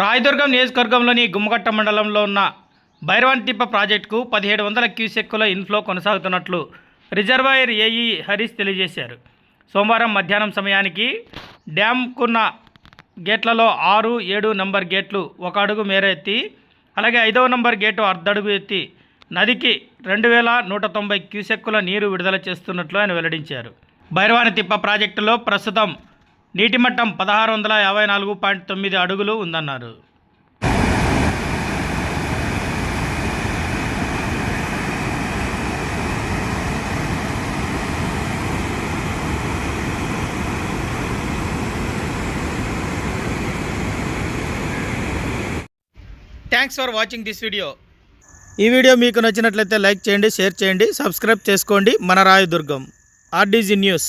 రాయదుర్గం నియోజకవర్గంలోని గుమ్మగట్ట మండలంలో ఉన్న భైరవాన్తిప్ప ప్రాజెక్టుకు పదిహేడు వందల క్యూసెక్కుల ఇన్ఫ్లో కొనసాగుతున్నట్లు రిజర్వాయర్ ఏఈ హరీష్ తెలియజేశారు. సోమవారం మధ్యాహ్నం సమయానికి డ్యామ్కున్న గేట్లలో ఆరు ఏడు నంబర్ గేట్లు ఒక అడుగు మేర ఎత్తి అలాగే ఐదవ నంబర్ గేటు అర్ధడుగు ఎత్తి నదికి రెండు వేల నూట తొంభై క్యూసెక్కుల నీరు విడుదల చేస్తున్నట్లు ఆయన వెల్లడించారు. భైరవాని తిప్ప ప్రాజెక్టులో ప్రస్తుతం నీటి మట్టం పదహారు వందల యాభై నాలుగు పాయింట్ తొమ్మిది అడుగులు ఉందన్నారు. Thanks for watching this video ఈ వీడియో మీకు నచ్చినట్లయితే లైక్ చేయండి షేర్ చేయండి సబ్స్క్రైబ్ చేసుకోండి. మన రాయదుర్గం ఆర్డీజీ న్యూస్.